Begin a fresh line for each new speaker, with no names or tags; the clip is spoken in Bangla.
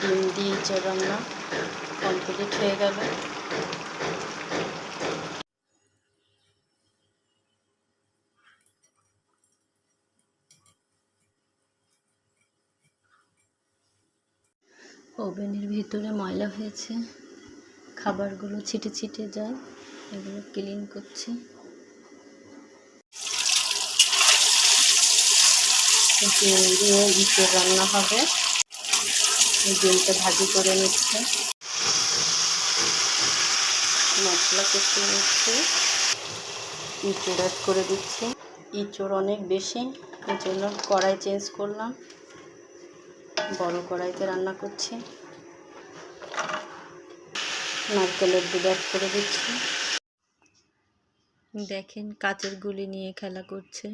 ডিম দিয়ে ইঁচড় রান্না কমপ্লিট হয়ে গেল। ওভেনের ভিতরে ময়লা হয়েছে। খাবারগুলো ছিটে ছিটে যায়, এগুলো ক্লিন করছি। দিয়ে রান্না হবে। ডিমটা ভাজি করে নিচ্ছে। মশলা কষিয়ে নিচ্ছি। ইঁচড় অ্যাড করে দিচ্ছি। ইঁচড় অনেক বেশি, এই জন্য কড়াই চেঞ্জ করলাম। বড় কড়াইতে রান্না করছি। নারকেলের দুধ অ্যাড করে দিচ্ছি। দেখেন কাচের গুলি নিয়ে খেলা করছে।